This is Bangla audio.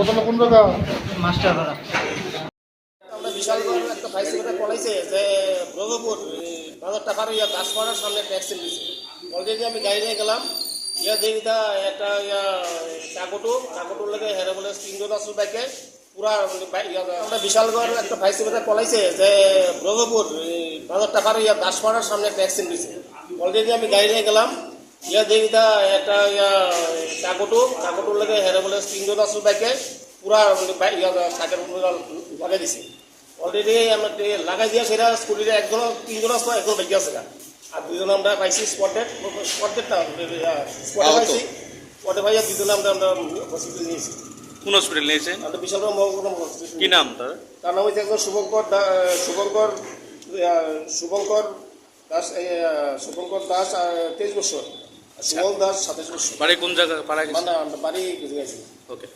ঘটনা কোন জায়গা? মাস্টার ধরা। আমরা বিশাল বড় একটা সিলিন্ডার পলাইছে যে ব্রহ্মপুর বাজার টাকার ইয়া দাসপাড়ার সামনে একটা অ্যাক্সিডেন্ট দিয়েছে অলরেডি আমি গাড়ি নিয়ে গেলাম। ইয়া দেখি তা একটা ইয়া চাকটু চাকটুর লেগে হেরে বলে তিনজন আসল বাইকে। পুরা বাই- আমরা বিশালগড় একটা সিলিন্ডার পলাইছে যে ব্রহ্মপুর বাজার টাকার ইয়া দাসপাড়ার সামনে একটা অ্যাক্সিডেন্ট দিয়েছে অলরেডি আমি গাড়ি নিয়ে গেলাম। ইয়া দেখি তা একটা ইয়া চাকটু চাকটুর লেগে হেরে বলে তিনজন আসল বাইকে পুরা বাই- ইয়া সাইকেল লাগাই দিছে। অলরেডি আমরা লাগাই দিয়া সেটা স্কুটিতে একজন তিনজন আসতো একজন বেঁকে আছে। আর দুজন আমরা পাইছি স্পটেড স্পটেড না স্পটে। পাইছি স্পটে পাইয়া দুজনে আমরা আমরা হসপিটাল নিয়েছি কোন হসপিটাল নিয়েছেন আমরা বিশাল মহকুমা হসপিটাল কি নাম তার? তার নাম হচ্ছে একজন শুভঙ্কর শুভঙ্কর শুভঙ্কর দাস শুভঙ্কর দাস তেইশ বছর। সুমল দাস সাতাশ বাড়ি কোন জায়গা? পাড়া গেছে? মানে বাড়ি ওকে।